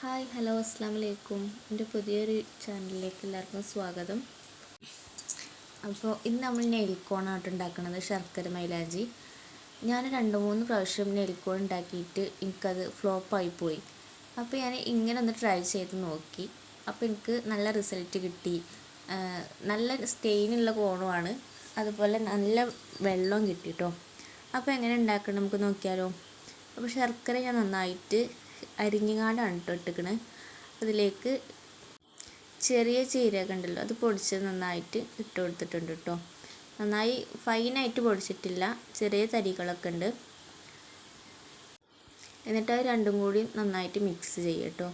Hi hello അസ്സാം വലൈക്കും എന്റെ പുതിയൊരു ചാനലിലേക്ക് എല്ലാവർക്കും സ്വാഗതം. അപ്പോൾ ഇന്ന് നമ്മൾ നെയിൽക്കോണായിട്ട് ഉണ്ടാക്കുന്നത് ശർക്കര മൈലാജി ഞാൻ രണ്ട് മൂന്ന് പ്രാവശ്യം നെയിൽക്കോൺ ഉണ്ടാക്കിയിട്ട് എനിക്കത് ഫ്ലോപ്പായി പോയി. അപ്പോൾ ഞാൻ ഇങ്ങനെ ഒന്ന് ട്രൈ ചെയ്ത് നോക്കി. അപ്പോൾ എനിക്ക് നല്ല റിസൾട്ട് കിട്ടി. നല്ല സ്റ്റെയിനുള്ള കോണുമാണ്. അതുപോലെ നല്ല വെള്ളവും കിട്ടി കേട്ടോ. അപ്പോൾ എങ്ങനെ ഉണ്ടാക്കണം നമുക്ക് നോക്കിയാലോ. അപ്പോൾ ശർക്കര ഞാൻ നന്നായിട്ട് അരിഞ്ഞുകാണ്ടാണ് കേട്ടോ ഇട്ടിക്കണത് അതിലേക്ക് ചെറിയ ചീരക ഉണ്ടല്ലോ അത് പൊടിച്ച് നന്നായിട്ട് ഇട്ട് കൊടുത്തിട്ടുണ്ട് കേട്ടോ നന്നായി ഫൈനായിട്ട് പൊടിച്ചിട്ടില്ല ചെറിയ തരികളൊക്കെ ഉണ്ട്. എന്നിട്ട് അത് രണ്ടും കൂടി നന്നായിട്ട് മിക്സ് ചെയ്യുക കേട്ടോ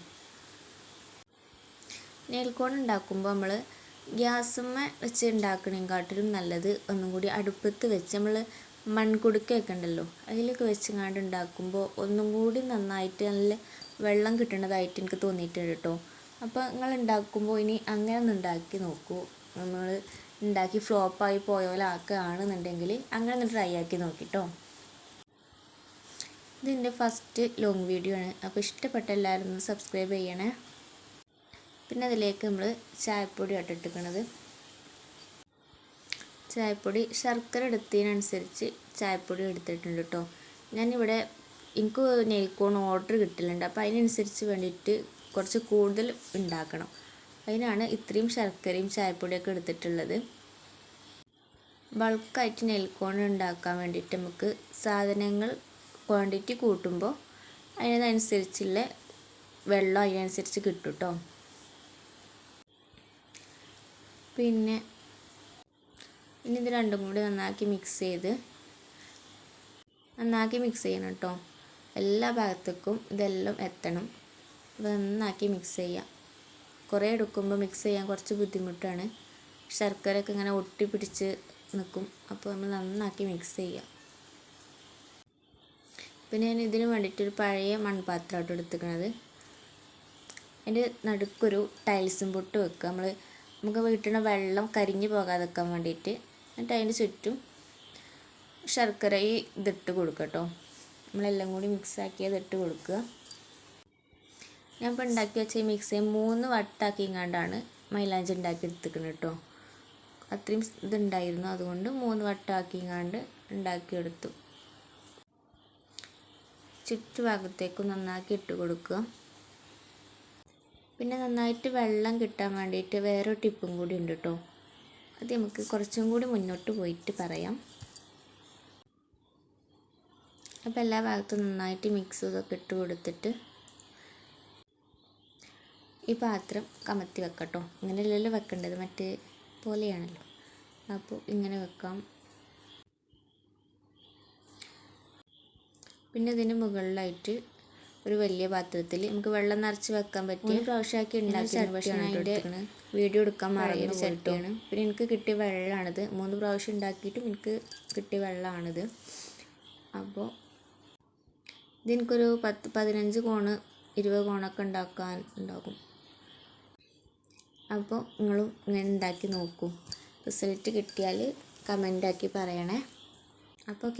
നെയിൽക്കോൺ ഉണ്ടാക്കുമ്പോൾ നമ്മൾ ഗ്യാസുമ്മ വെച്ച് ഉണ്ടാക്കണേക്കാട്ടിലും നല്ലത് ഒന്നും കൂടി അടുപ്പത്ത് വെച്ച് നമ്മൾ മൺകുടുക്കയൊക്കെ ഉണ്ടല്ലോ അതിലൊക്കെ വെച്ചങ്ങാണ്ട് ഉണ്ടാക്കുമ്പോൾ ഒന്നും കൂടി നന്നായിട്ട് നല്ല വെള്ളം കിട്ടണതായിട്ട് എനിക്ക് തോന്നിയിട്ടുണ്ട് കേട്ടോ. അപ്പോൾ നിങ്ങൾ ഉണ്ടാക്കുമ്പോൾ ഇനി അങ്ങനെ ഒന്ന് ഉണ്ടാക്കി നോക്കൂ. നമ്മൾ ഉണ്ടാക്കി ഫ്ലോപ്പായി പോയ പോലെ ആക്കുകയാണെന്നുണ്ടെങ്കിൽ അങ്ങനെ ഒന്ന് ട്രൈ ആക്കി നോക്കിട്ടോ ഇതിന്റെ ഫസ്റ്റ് ലോങ് വീഡിയോ ആണ്. അപ്പോൾ ഇഷ്ടപ്പെട്ട എല്ലാവരും സബ്സ്ക്രൈബ് ചെയ്യണേ. പിന്നെ അതിലേക്ക് നമ്മൾ ചായപ്പൊടി ഇട്ടിട്ടിരിക്കണത് ചായപ്പൊടി ശർക്കര എടുത്തതിനനുസരിച്ച് ചായപ്പൊടി എടുത്തിട്ടുണ്ട് കേട്ടോ. ഞാനിവിടെ എനിക്ക് നെയിൽക്കോൺ ഓർഡർ കിട്ടലുണ്ട് അപ്പോൾ അതിനനുസരിച്ച് വേണ്ടിയിട്ട് കുറച്ച് കൂടുതൽ ഉണ്ടാക്കണം. അതിനാണ് ഇത്രയും ശർക്കരയും ചായപ്പൊടിയൊക്കെ എടുത്തിട്ടുള്ളത്. ബൾക്കായിട്ട് നെയിൽക്കോൺ ഉണ്ടാക്കാൻ വേണ്ടിയിട്ട് നമുക്ക് സാധനങ്ങൾ ക്വാണ്ടിറ്റി കൂട്ടുമ്പോൾ അതിനനുസരിച്ചുള്ള വെള്ളം അതിനനുസരിച്ച് കിട്ടും കേട്ടോ. പിന്നെ ഇനി ഇത് രണ്ടും കൂടി നന്നാക്കി മിക്സ് ചെയ്ത് നന്നാക്കി മിക്സ് ചെയ്യണം കേട്ടോ എല്ലാ ഭാഗത്തേക്കും ഇതെല്ലാം എത്തണം. അപ്പോൾ നന്നാക്കി മിക്സ് ചെയ്യാം. കുറേ എടുക്കുമ്പോൾ മിക്സ് ചെയ്യാൻ കുറച്ച് ബുദ്ധിമുട്ടാണ്. ശർക്കരയൊക്കെ ഇങ്ങനെ ഒട്ടി പിടിച്ച് നിൽക്കും. അപ്പോൾ നമ്മൾ നന്നാക്കി മിക്സ് ചെയ്യാം. പിന്നെ ഞാൻ ഇതിന് വേണ്ടിയിട്ട് ഒരു പഴയ മൺപാത്രമായിട്ട് എടുത്തിരിക്കുന്നത്. അതിന്റെ നടുക്കൊരു ടൈൽസും പൊട്ട് വെക്കുക. നമ്മൾ നമുക്ക് വീട്ടിൽ വെള്ളം കരിഞ്ഞു പോകാതെക്കാൻ വേണ്ടിയിട്ട് എന്നിട്ട് അതിന്റെ ചുറ്റും ശർക്കര ഈ ഇതിട്ട് കൊടുക്കുക കേട്ടോ. നമ്മളെല്ലാം കൂടി മിക്സാക്കി അതിട്ട് കൊടുക്കുക. ഞാൻ ഇപ്പോൾ ഉണ്ടാക്കി വെച്ച ഈ മിക്സ് മൂന്ന് വട്ടാക്കിങ്ങാണ്ടാണ് മൈലാഞ്ചി ഉണ്ടാക്കി എടുത്തിക്കണം കേട്ടോ. അത്രയും ഇതുണ്ടായിരുന്നു. അതുകൊണ്ട് മൂന്ന് വട്ടാക്കിങ്ങാണ്ട് ഉണ്ടാക്കിയെടുത്തു ചുറ്റുഭാഗത്തേക്ക് നന്നാക്കി ഇട്ട് കൊടുക്കുക. പിന്നെ നന്നായിട്ട് വെള്ളം കിട്ടാൻ വേണ്ടിയിട്ട് വേറൊരു ടിപ്പും കൂടി ഉണ്ട് കേട്ടോ. അത് നമുക്ക് കുറച്ചും കൂടി മുന്നോട്ട് പോയിട്ട് പറയാം. അപ്പോൾ എല്ലാ ഭാഗത്തും നന്നായിട്ട് മിക്സ് ചെയ്തൊക്കെ ഇട്ട് കൊടുത്തിട്ട് ഈ പാത്രം കമത്തി വെക്കട്ടോ. ഇങ്ങനെയല്ലല്ലോ വെക്കേണ്ടത്. മറ്റേ പോലെയാണല്ലോ. അപ്പോൾ ഇങ്ങനെ വെക്കാം. പിന്നെ ഇതിന് മുകളിലായിട്ട് ഒരു വലിയ പാത്രത്തിൽ നമുക്ക് വെള്ളം നിറച്ച് വെക്കാൻ പറ്റിയ പ്രാവശ്യമാക്കി ഉണ്ടാക്കിയാണ് വീഡിയോ എടുക്കാൻ മറന്നൊരു ചട്ടിയാണ്. പിന്നെ എനിക്ക് കിട്ടിയ വെള്ളമാണിത്. മൂന്ന് പ്രാവശ്യം ഉണ്ടാക്കിയിട്ടും എനിക്ക് കിട്ടിയ വെള്ളമാണിത്. അപ്പോൾ ഇതെനിക്കൊരു പത്ത് പതിനഞ്ച് കോണ് ഇരുപത് കോണൊക്കെ ഉണ്ടാക്കാൻ ഉണ്ടാകും. അപ്പോൾ നിങ്ങളും ഇങ്ങനെ ഉണ്ടാക്കി നോക്കൂ. റിസൾട്ട് കിട്ടിയാൽ കമന്റാക്കി പറയണേ. അപ്പോൾ